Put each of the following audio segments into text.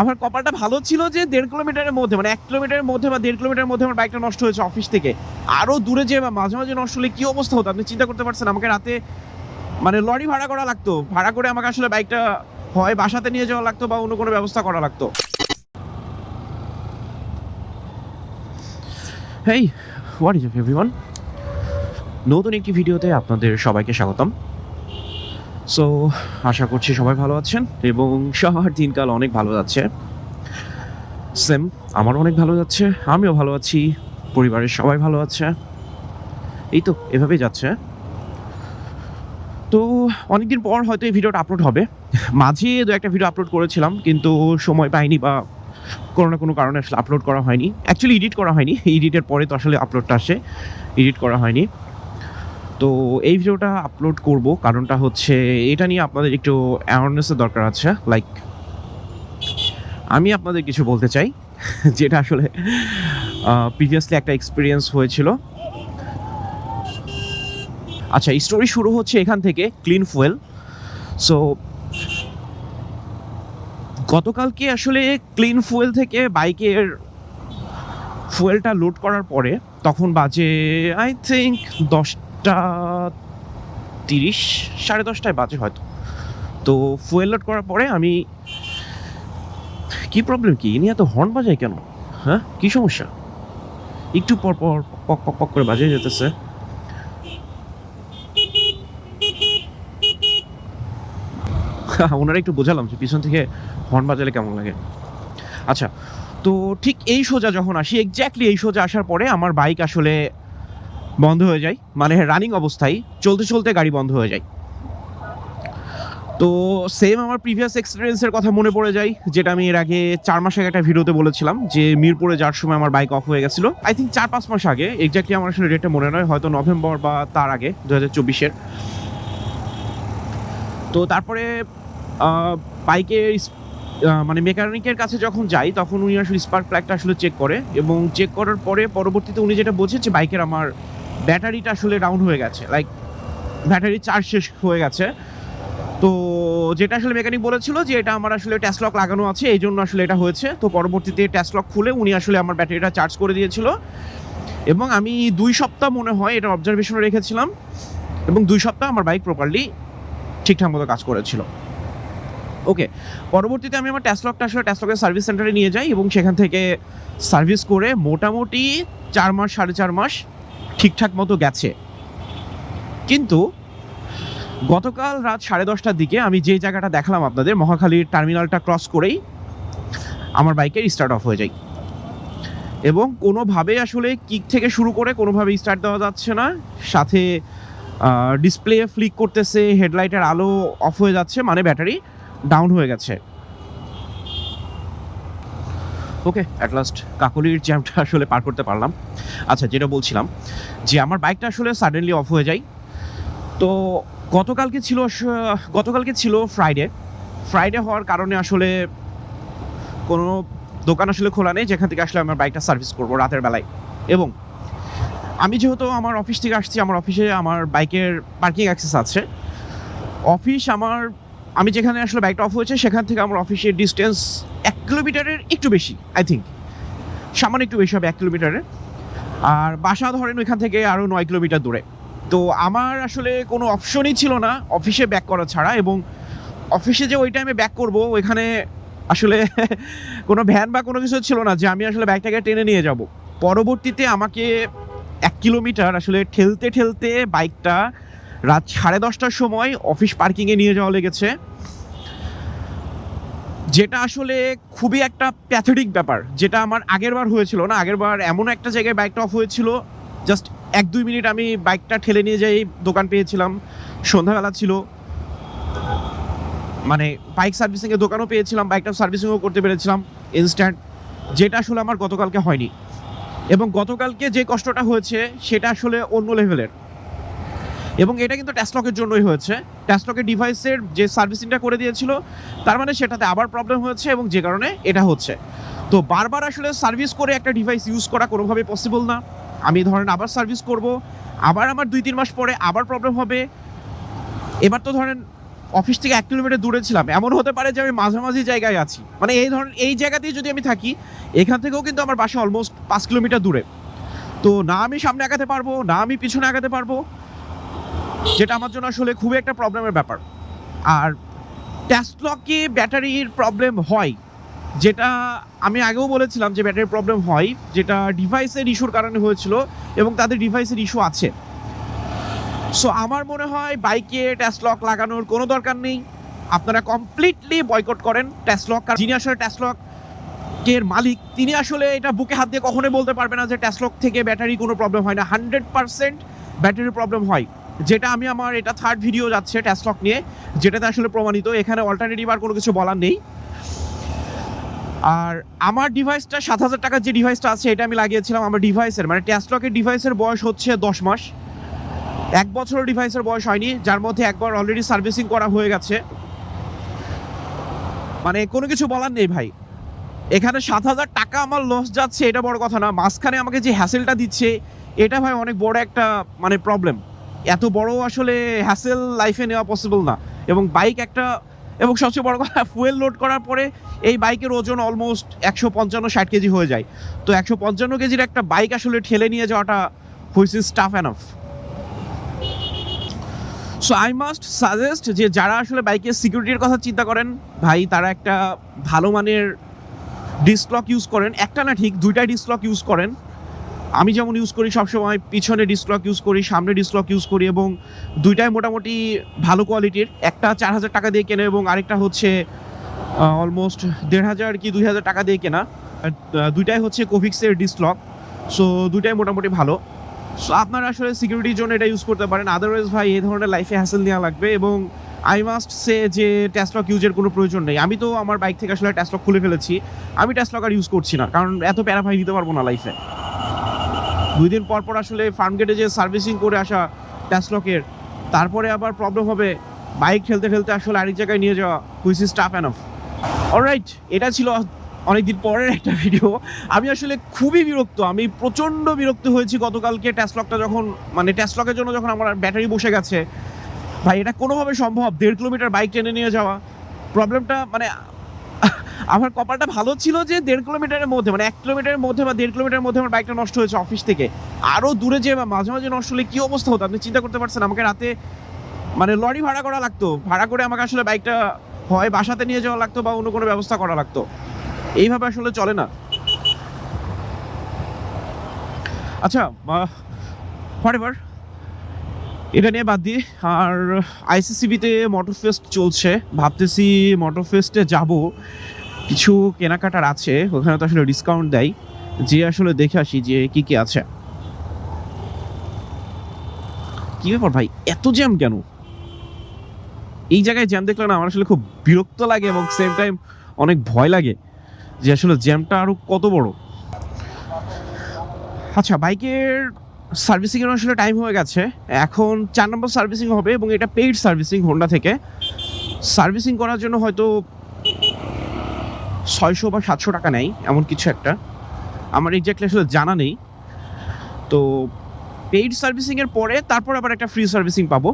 আমার কপালটা ভালো ছিল যে দেড় কিলোমিটারের মধ্যে মানে এক কিলোমিটারের মধ্যে বা দেড় কিলোমিটারের মধ্যে আমার বাইকটা নষ্ট হয়েছে অফিস থেকে। আরও দূরে যে মাঝে মাঝে নষ্ট হলে কী অবস্থা হতো? আপনি চিন্তা করতে পারছেন, আমাকে রাতে মানে লরি ভাড়া করা লাগতো। ভাড়া করে আমাকে আসলে বাইকটা হয় বাসাতে নিয়ে যাওয়া লাগতো বা অন্য কোনো ব্যবস্থা করা লাগতো। হেই হোয়াট ইজ এভরিওয়ান নতুন একটি ভিডিওতে আপনাদের সবাইকে স্বাগতম। সো আশা করছি সবাই ভালো আছেন এবং সবার দিনকাল অনেক ভালো যাচ্ছে। সেম আমার অনেক ভালো যাচ্ছে, আমিও ভালো আছি, পরিবারের সবাই ভালো আছে। এই তো, এভাবেই যাচ্ছে। তো, অনেকদিন পর হয়তো এই ভিডিওটা আপলোড হবে। মাঝে দু একটা ভিডিও আপলোড করেছিলাম, কিন্তু সময় পাইনি বা কোনো না কোনো কারণে আসলে আপলোড করা হয়নি। অ্যাকচুয়ালি এডিট করা হয়নি। এডিটের পরে তো আসলে আপলোডটা আসে। এডিট করা হয়নি। তো এই ভিডিওটা আপলোড করব, কারণটা হচ্ছে এটা নিয়ে আপনাদের একটু অ্যাওয়ারনেসের দরকার আছে লাইক আমি আপনাদের কিছু বলতে চাই, যেটা আসলে প্রিভিয়াসলি একটা এক্সপিরিয়েন্স হয়েছিল। আচ্ছা স্টোরি শুরু হচ্ছে এখান থেকে ক্লিন ফুয়েল সো গতকালকে আসলে ক্লিন ফুয়েল থেকে বাইকের ফুয়েলটা লোড করার পরে, তখন বাজে আই থিঙ্ক দশটা তিরিশ, সাড়ে দশটায় বাজে হয়তো। তো ফুয়েল লোড করার পরে আমি কি প্রবলেম কি? ইনি এত হর্ন বাজায় কেন? হ্যাঁ? কি সমস্যা? একটু পর পর পক পক পক করে বাজিয়ে যেতেছে। ওনারা একটু বোঝালাম যে পিছন থেকে হর্ন বাজালে কেমন লাগে। আচ্ছা তো ঠিক এই সোজা যখন আসি এক্স্যাক্টলি এই সোজা আসার পরে আমার বাইক আসলে বন্ধ হয়ে যায়। মানে রানিং অবস্থায় চলতে চলতে গাড়ি বন্ধ হয়ে যায়। তো সেম আমার প্রিভিয়াস এক্সপিরিয়েন্সের কথা মনে পড়ে যায়, যেটা আমি এর আগে চার মাস আগে একটা ভিডিওতে বলেছিলাম যে মিরপুরে যাওয়ার সময় আমার বাইক অফ হয়ে গেছিল। আই থিঙ্ক চার পাঁচ মাস আগে এক্স্যাক্টলি আমার আসলে ডেটটা মনে নয়, হয়তো নভেম্বর বা তার আগে দু হাজার চব্বিশের। তো তারপরে বাইকের মানে মেকানিকের কাছে যখন যাই, তখন উনি আসলে স্পার্ক প্লাগটা আসলে চেক করে এবং চেক করার পরে পরবর্তীতে উনি যেটা বোঝে যে বাইকের আমার ব্যাটারিটা আসলে ডাউন হয়ে গেছে। লাইক ব্যাটারি চার্জ শেষ হয়ে গেছে। তো যেটা আসলে মেকানিক বলেছিল যে, এটা আমার আসলে ট্যাসলক লাগানো আছে, এই জন্য আসলে এটা হয়েছে। তো পরবর্তীতে ট্যাসলক খুলে উনি আসলে আমার ব্যাটারিটা চার্জ করে দিয়েছিল। এবং আমি দুই সপ্তাহ মনে হয় এটা অবজারভেশনে রেখেছিলাম। এবং দুই সপ্তাহ আমার বাইক প্রপারলি ঠিকঠাক মতো কাজ করেছিল। ওকে পরবর্তীতে আমি আমার ট্যাসলকটা আসলে ট্যাসলকের সার্ভিস সেন্টারে নিয়ে যাই এবং সেখান থেকে সার্ভিস করে মোটামুটি চার মাস, সাড়ে চার মাস ঠিকঠাক মতো গেছে। কিন্তু গতকাল রাত সাড়ে দশটার দিকে আমি যে জায়গাটা দেখালাম আপনাদের, মহাখালীর টার্মিনালটা ক্রস করেই আমার বাইকের স্টার্ট অফ হয়ে যায়। এবং কোনোভাবে আসলে কিক থেকে শুরু করে কোনোভাবে স্টার্ট দেওয়া যাচ্ছে না। সাথে ডিসপ্লে ফ্লিক করতেছে হেডলাইটের আলো অফ হয়ে যাচ্ছে মানে ব্যাটারি ডাউন হয়ে গেছে। ওকে অ্যাট লাস্ট কাকলির জ্যামটা আসলে পার করতে পারলাম। আচ্ছা যেটা বলছিলাম যে আমার বাইকটা আসলে সাডেনলি অফ হয়ে যায়। তো গতকালকে ছিল গতকালকে ছিল ফ্রাইডে ফ্রাইডে হওয়ার কারণে আসলে কোনো দোকান আসলে খোলা নেই, যেখান থেকে আসলে আমার বাইকটা সার্ভিস করব রাতের বেলায়। এবং আমি যেহেতু আমার অফিস থেকে আসছি, আমার অফিসে আমার বাইকের পার্কিং অ্যাক্সেস আছে। অফিস আমার আমি যেখানে আসলে বাইকটা অফ হয়েছে, সেখান থেকে আমার অফিসের ডিস্টেন্স এক কিলোমিটারের একটু বেশি আই থিঙ্ক সামান্য একটু বেশি হবে এক কিলোমিটারের আর বাসা ধরেন ওইখান থেকে আরও নয় কিলোমিটার দূরে। তো আমার আসলে কোনো অপশনই ছিল না অফিসে ব্যাক করা ছাড়া এবং অফিসে যে ওই টাইমে ব্যাক করব, ওইখানে আসলে কোনো ভ্যান বা কোনো কিছু ছিল না যে আমি আসলে ব্যাগটাকে টেনে নিয়ে যাব। পরবর্তীতে আমাকে এক কিলোমিটার আসলে ঠেলতে ঠেলতে বাইকটা রাত সাড়ে দশটার সময় অফিস পার্কিংয়ে নিয়ে যাওয়া লেগেছে। যেটা আসলে খুবই একটা প্যাথেটিক ব্যাপার, যেটা আমার আগের বার হয়েছিল না, আগের বার এমন একটা জায়গায় বাইকটা অফ হয়েছিল জাস্ট এক দুই মিনিট আমি বাইকটা ঠেলে নিয়ে যাই, দোকান পেয়েছিলাম, সন্ধ্যাবেলা ছিল। মানে বাইক সার্ভিসিংয়ের দোকানও পেয়েছিলাম বাইকটা সার্ভিসিংও করতে পেরেছিলাম ইনস্ট্যান্ট যেটা আসলে আমার গতকালকে হয়নি। এবং গতকালকে যে কষ্টটা হয়েছে, সেটা আসলে অন্য লেভেলের এবং এটা কিন্তু ট্যাসলকের জন্যই হয়েছে। ট্যাসলকের ডিভাইসের যে সার্ভিসিংটা করে দিয়েছিল, তার মানে সেটাতে আবার প্রবলেম হয়েছে এবং যে কারণে এটা হচ্ছে। তো বারবার আসলে সার্ভিস করে একটা ডিভাইস ইউজ করা কোনোভাবে পসিবল না। আমি ধরেন আবার সার্ভিস করব, আবার আমার দুই তিন মাস পরে আবার প্রবলেম হবে। এবার তো ধরেন অফিস থেকে এক কিলোমিটার দূরে ছিলাম, এমন হতে পারে যে আমি মাঝামাঝি জায়গায় আছি। মানে এই ধরনের, এই জায়গাতেই যদি আমি থাকি, এখান থেকেও কিন্তু আমার বাসা অলমোস্ট পাঁচ কিলোমিটার দূরে। তো না আমি সামনে আগাতে পারব, না আমি পিছনে আগাতে পারব। যেটা আমার জন্য আসলে খুবই একটা প্রবলেমের ব্যাপার। আর ট্যাসলকে ব্যাটারির প্রবলেম হয়। যেটা আমি আগেও বলেছিলাম যে ব্যাটারির প্রবলেম হয়, যেটা ডিভাইসের ইস্যুর কারণে হয়েছিল এবং তাদের ডিভাইসের ইস্যু আছে। সো আমার মনে হয় বাইকে ট্যাসলক লাগানোর কোনো দরকার নেই। আপনারা কমপ্লিটলি বয়কট করেন ট্যাসলক যিনি আসলে ট্যাসলক এর মালিক, তিনি আসলে এটা বুকে হাত দিয়ে কখনোই বলতে পারবে না যে ট্যাসলক থেকে ব্যাটারি কোনো প্রবলেম হয় না। হান্ড্রেড পার্সেন্ট ব্যাটারির প্রবলেম হয়। যেটা আমি আমার, এটা থার্ড ভিডিও যাচ্ছে ট্যাসলক নিয়ে, যেটাতে আসলে প্রমাণিত, এখানে অল্টারনেটিভ আর কোনো কিছু বলার নেই। আর আমার ডিভাইসটা সাত হাজার টাকার যে ডিভাইসটা আছে, এটা আমি লাগিয়েছিলাম আমার ডিভাইসের মানে ট্যাসলকের ডিভাইসের বয়স হচ্ছে দশ মাস। এক বছরের ডিভাইসের বয়স হয়নি, যার মধ্যে একবার অলরেডি সার্ভিসিং করা হয়ে গেছে। মানে কোনো কিছু বলার নেই ভাই। এখানে সাত হাজার টাকা আমার লস যাচ্ছে, এটা বড় কথা না। মাঝখানে আমাকে যে হ্যাসেলটা দিচ্ছে, এটা ভাই অনেক বড় একটা মানে প্রবলেম এত বড় আসলে হ্যাসেল লাইফে নেওয়া পসিবল না। এবং বাইক একটা, এবং সবচেয়ে বড় কথা ফুয়েল লোড করার পরে এই বাইকের ওজন অলমোস্ট একশো পঞ্চান্ন, ষাট কেজি হয়ে যায়। তো একশো পঞ্চান্ন কেজির একটা বাইক আসলে ঠেলে নিয়ে যাওয়াটা which is tough enough so I must suggest যে যারা আসলে বাইকের সিকিউরিটির কথা চিন্তা করেন, ভাই, তারা একটা ভালো মানের ডিসক্লক ইউজ করেন। একটা না ঠিক, দুইটা ডিসক্লক ইউজ করেন। আমি যেমন ইউজ করি সবসময় পিছনে ডিসক্লক ইউজ করি, সামনে ডিসক্লক ইউজ করি এবং দুইটাই মোটামুটি ভালো কোয়ালিটির একটা চার হাজার টাকা দিয়ে কেনা এবং আরেকটা হচ্ছে অলমোস্ট দেড় হাজার কি দুই হাজার টাকা দিয়ে কেনা। দুইটাই হচ্ছে কোভিক্সের ডিসক্লক সো দুইটাই মোটামুটি ভালো। সো আপনারা আসলে সিকিউরিটির জন্য এটা ইউজ করতে পারেন। আদারওয়াইজ ভাই, এই ধরনের লাইফে হ্যাসেল নেওয়া লাগবে এবং আই মাস্ট সে যে ট্যাসলক ইউজের কোনো প্রয়োজন নেই। আমি তো আমার বাইক থেকে আসলে ট্যাসলক খুলে ফেলেছি। আমি ট্যাসলক আর ইউজ করছি না, কারণ এত প্যারা ভাই নিতে পারব না লাইফে দুই দিন পর পর আসলে ফার্ম গেটে যে সার্ভিসিং করে আসা ট্যাসলকের তারপরে আবার প্রবলেম হবে বাইক খেলতে খেলতে আসলে আরেক জায়গায় নিয়ে যাওয়া which is tough enough alright এটা ছিল অনেকদিন পরের একটা ভিডিও আমি আসলে খুবই বিরক্ত, আমি প্রচণ্ড বিরক্ত হয়েছি গতকালকে ট্যাসলকটা যখন মানে ট্যাসলকের জন্য যখন আমার ব্যাটারি বসে গেছে। ভাই, এটা কোনোভাবে সম্ভব, দেড় কিলোমিটার বাইক টেনে নিয়ে যাওয়া। প্রবলেমটা মানে আমার কপালটা ভালো ছিল যে দেড় কিলোমিটারের মধ্যে মানে এক কিলোমিটারের মধ্যে বা দেড় কিলোমিটারের মধ্যে আমার বাইকটা নষ্ট হয়েছে অফিস থেকে। আরও দূরে যে মাঝে মাঝে নষ্ট হলে কী অবস্থা হতো? আপনি চিন্তা করতে পারছেন, আমাকে রাতে মানে লরি ভাড়া করা লাগতো। ভাড়া করে আমাকে আসলে বাইকটা হয় বাসাতে নিয়ে যাওয়া লাগতো বা অন্য কোনো ব্যবস্থা করা লাগতো। এইভাবে আসলে চলে না। আচ্ছা হোয়াট এভার এটা নিয়ে বাদ দিয়ে, আর আইসিসিবিতে মোটর ফেস্ট চলছে। ভাবতেছি মোটর ফেস্টে যাব। কিছু কেনাকাটার আছে, ওখানে তো আসলে ডিসকাউন্ট দেয়। যে আসলে দেখে আসি যে কি কি আছে। কি ব্যাপার ভাই, এত জ্যাম কেন? এই জায়গায় জ্যাম দেখলে না আমার আসলে খুব বিরক্ত লাগে এবং সেম টাইম অনেক ভয় লাগে যে আসলে জ্যামটা আরও কত বড়। আচ্ছা বাইকের সার্ভিসিং এর আসলে টাইম হয়ে গেছে। এখন চার নম্বর সার্ভিসিং হবে এবং এটা পেইড সার্ভিসিং হোন্ডা থেকে। সার্ভিসিং করার জন্য হয়তো ছয়শো বা সাতশো টাকা নেয়, এমন কিছু একটা। আমার এক্স্যাক্টলি আসলে জানা নেই। তো পেইড সার্ভিসিংয়ের পরে তারপর আবার একটা ফ্রি সার্ভিসিং পাবো।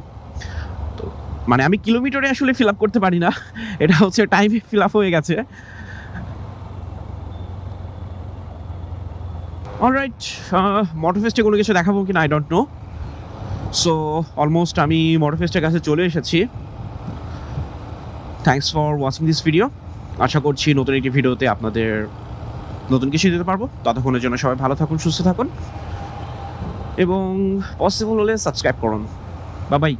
তো মানে আমি কিলোমিটারে আসলে ফিল আপ করতে পারি না। এটা হচ্ছে টাইমে ফিল আপ হয়ে গেছে। অলরাইট মোটোফেস্টে কোনো কিছু দেখাবো কি না I don't know so almost আমি মোটোফেস্টের কাছে চলে এসেছি। Thanks for watching this video আশা করছি নতুন একটি ভিডিওতে আপনাদের নতুন কিছু দিতে পারব। ততক্ষণের জন্য সবাই ভালো থাকুন, সুস্থ থাকুন এবং পসিবল হলে সাবস্ক্রাইব করুন। বা বাই